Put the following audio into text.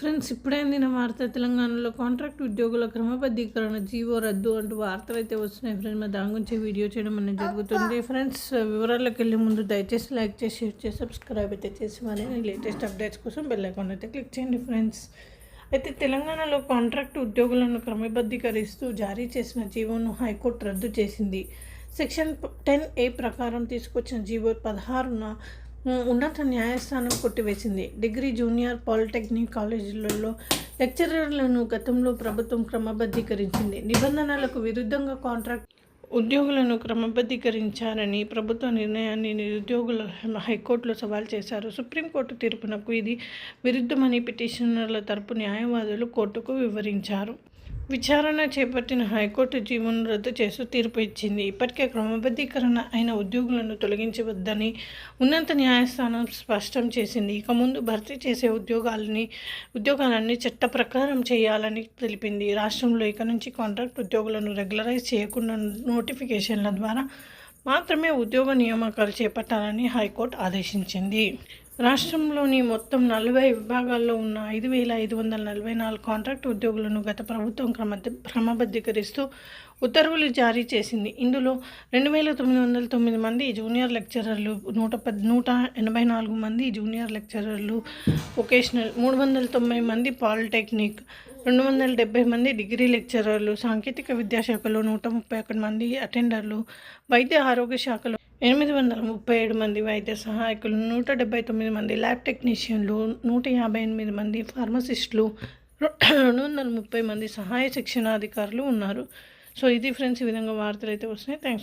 Friends ఇప్పుడే అందిన వార్త తెలంగాణలో కాంట్రాక్ట్ ఉద్యోగుల క్రమబద్ధీకరణ జీవో రద్దు అంటూ వార్తలు అయితే వస్తున్నాయి ఫ్రెండ్స్. మరి దాని గురించి వీడియో చేయడం అనేది జరుగుతుంది. ఫ్రెండ్స్ వివరాల్లోకి వెళ్ళే ముందు దయచేసి లైక్ చేసి షేర్ చేసి సబ్స్క్రైబ్ అయితే చేసి మరి లేటెస్ట్ అప్డేట్స్ కోసం బెల్ ఐకాన్ అయితే క్లిక్ చేయండి ఫ్రెండ్స్. అయితే తెలంగాణలో కాంట్రాక్ట్ ఉద్యోగులను క్రమబద్ధీకరిస్తూ జారీ చేసిన జీవోను హైకోర్టు రద్దు చేసింది. సెక్షన్ టెన్ ఏ ప్రకారం తీసుకొచ్చిన జీవో పదహారున ఉన్నత న్యాయస్థానం కొట్టివేసింది. డిగ్రీ జూనియర్ పాలిటెక్నిక్ కాలేజీలలో లెక్చరర్లను గతంలో ప్రభుత్వం క్రమబద్ధీకరించింది. నిబంధనలకు విరుద్ధంగా కాంట్రాక్ట్ ఉద్యోగులను క్రమబద్ధీకరించారని ప్రభుత్వ నిర్ణయాన్ని నిరుద్యోగుల హైకోర్టులో సవాల్ చేశారు. సుప్రీంకోర్టు తీర్పునకు ఇది విరుద్ధమని పిటిషనర్ల తరపు న్యాయవాదులు కోర్టుకు వివరించారు. విచారణ చేపట్టిన హైకోర్టు జీవనం రద్దు చేస్తూ తీర్పు ఇచ్చింది. ఇప్పటికే క్రమబద్ధీకరణ అయిన ఉద్యోగులను తొలగించవద్దని ఉన్నత న్యాయస్థానం స్పష్టం చేసింది. ఇక ముందు భర్తీ చేసే ఉద్యోగాలని ఉద్యోగాలన్నీ చట్ట ప్రకారం చేయాలని తెలిపింది. రాష్ట్రంలో ఇక నుంచి కాంట్రాక్ట్ ఉద్యోగులను రెగ్యులరైజ్ చేయకుండా నోటిఫికేషన్ల ద్వారా మాత్రమే ఉద్యోగ నియామకాలు చేపట్టాలని హైకోర్టు ఆదేశించింది. రాష్ట్రంలోని మొత్తం నలభై విభాగాల్లో ఉన్న ఐదు వేల ఐదు వందల నలభై నాలుగు కాంట్రాక్ట్ ఉద్యోగులను గత ప్రభుత్వం క్రమ క్రమబద్ధీకరిస్తూ ఉత్తర్వులు జారీ చేసింది. ఇందులో రెండు వేల తొమ్మిది వందల తొమ్మిది మంది జూనియర్ లెక్చరర్లు నూట పద్ నూట ఎనభై నాలుగు మంది జూనియర్ లెక్చరర్లు వొకేషనల్ మూడు వందల తొంభై మంది పాలిటెక్నిక్ రెండు వందల డెబ్బై మంది డిగ్రీ లెక్చరర్లు సాంకేతిక విద్యాశాఖలో నూట ముప్పై ఒకటి మంది అటెండర్లు వైద్య ఆరోగ్య శాఖలో ఎనిమిది వందల ముప్పై ఏడు మంది వైద్య సహాయకులు నూట డెబ్బై తొమ్మిది మంది ల్యాబ్ టెక్నీషియన్లు నూట యాభై ఎనిమిది మంది ఫార్మసిస్టులు రెండు వందల ముప్పై మంది సహాయ శిక్షణాధికారులు ఉన్నారు. సో ఇది ఫ్రెండ్స్ ఈ విధంగా వార్తలు అయితే వస్తున్నాయి. థ్యాంక్స్